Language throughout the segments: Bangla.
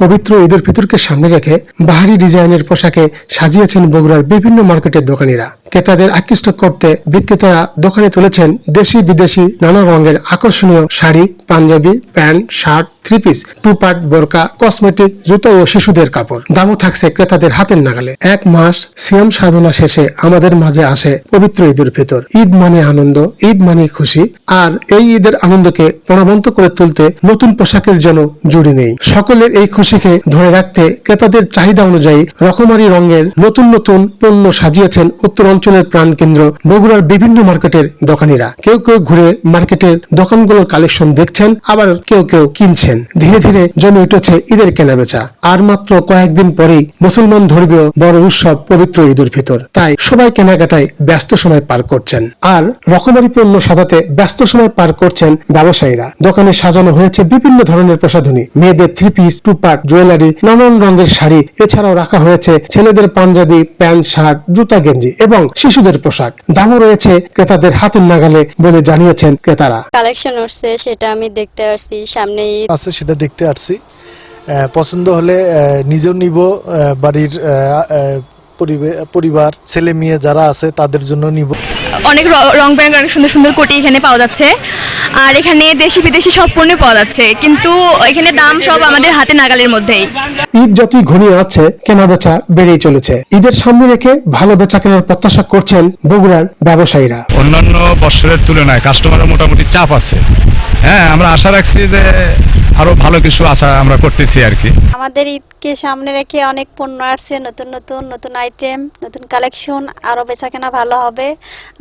পবিত্র ঈদের ফিতরকে সামনে রেখে বাহারি ডিজাইনের পোশাকে সাজিয়েছেন বগুড়ার বিভিন্ন মার্কেটের দোকানিরা। ক্রেতাদের আকৃষ্ট করতে বিক্রেতারা দোকানে তুলেছেন দেশি বিদেশি নানা রঙের আকর্ষণীয় sari, panjabi, pant, shirt three piece two part বোরকা কসমেটিক জুতো ও শিশুদের কাপড়। দামও থাকছে ক্রেতাদের হাতের নাগালে। এক মাস সিয়াম সাধনা শেষে আমাদের মাঝে আসে পবিত্র ঈদের ফিতর ঈদ মানে আনন্দ, ঈদ মানে খুশি, আর এই ঈদের আনন্দকে প্রাণবন্ত করে তুলতে নতুন পোশাকের যেন জুড়ি নেই। সকলের এই খুশিকে ধরে রাখতে ক্রেতাদের চাহিদা অনুযায়ী রকমারি রঙের নতুন নতুন পণ্য সাজিয়েছেন উত্তর অঞ্চলের প্রাণকেন্দ্র বগুড়ার বিভিন্ন মার্কেটের দোকানিরা। কেউ কেউ ঘুরে মার্কেটের দোকানগুলোর কালেকশন দেখছেন, আবার কেউ কেউ কিনছেন। ধীরে ধীরে জমে উঠেছে ঈদের কেনাবেচা। আর মাত্র কয়েকদিন পরেই মুসলমান ধর্মীয় বড় উৎসব পবিত্র ঈদের ভিতর। তাই সবাই কেনাকাটায় ব্যস্ত সময় পার করছেন। আর রকমারি পণ্য সাজাতে ব্যস্ত সময় পার করছেন ব্যবসায়ীরা। দোকানে সাজানো হয়েছে বিভিন্ন ধরনের প্রসাধনী। মেয়েদের three piece two part jewellery নানান রঙের শাড়ি। এছাড়াও রাখা হয়েছে ছেলেদের পাঞ্জাবি প্যান্ট শার্ট জুতা গেঞ্জি এবং শিশুদের পোশাক। দামও রয়েছে ক্রেতাদের হাতের নাগালে বলে জানিয়েছেন ক্রেতারা। কালেকশন উঠছে সেটা আমি দেখতে আসছি। সামনে ঈদ। আছে সেটা দেখতে আসছি। পছন্দ হলে নিজেও নিব বাড়ির পরিবার ছেলে মেয়ে যারা আছে তাদের জন্য নিব। অনেক রং বেরঙের অনেক সুন্দর সুন্দর কোটি এখানে পাওয়া যাচ্ছে। আর এখানে দেশি বিদেশি সব পণ্য পাওয়া যাচ্ছে কিন্তু এখানে দাম সব আমাদের হাতে নাগালের মধ্যেই। ঈদ যতই ঘনিয়ে আছে কেনাবেচা বেড়েই চলেছে। ঈদের সামনে রেখে ভালো বেচা কেনার প্রত্যাশা করছেন বগুড়ার ব্যবসায়ীরা। অন্যান্য বছরের তুলনায় কাস্টমারের মোটামুটি চাপ আছে। হ্যাঁ আমরা আশা রাখছি যে আরও ভালো কিছু আশা আমরা করতেছি আর কি। আমাদের ঈদকে সামনে রেখে অনেক পণ্য আসছে নতুন নতুন নতুন আইটেম নতুন কালেকশন আরও বেচাকেনা ভালো হবে।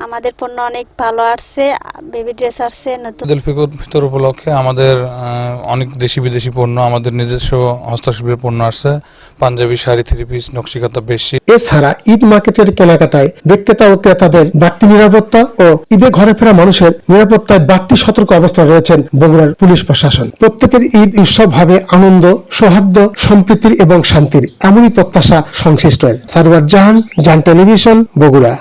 আমাদের পণ্য অনেক ভালো আসছে বেবি ড্রেস আসছে নতুন উপলক্ষে আমাদের অনেক দেশি বিদেশি পণ্য, আমাদের নিজস্ব হস্তশিল্পের পণ্য আসছে। পাঞ্জাবি শাড়ি, থ্রি পিস নকশিকাতা বেশি। এছাড়া ঈদ মার্কেটের কেনাকাটায় বিক্রেতা ও ক্রেতাদের বাড়তি নিরাপত্তা ও ঈদে ঘরে ফেরা মানুষের নিরাপত্তায় বাড়তি সতর্ক অবস্থায় রয়েছেন বগুড়ার পুলিশ প্রশাসন। প্রত্যেকের ঈদ উৎসব হবে আনন্দ, সৌহার্দ্য, সম্প্রীতির এবং শান্তির এমনই প্রত্যাশা সংশ্লিষ্ট সারওয়ার জাহান জান টেলিভিশন, বগুড়া।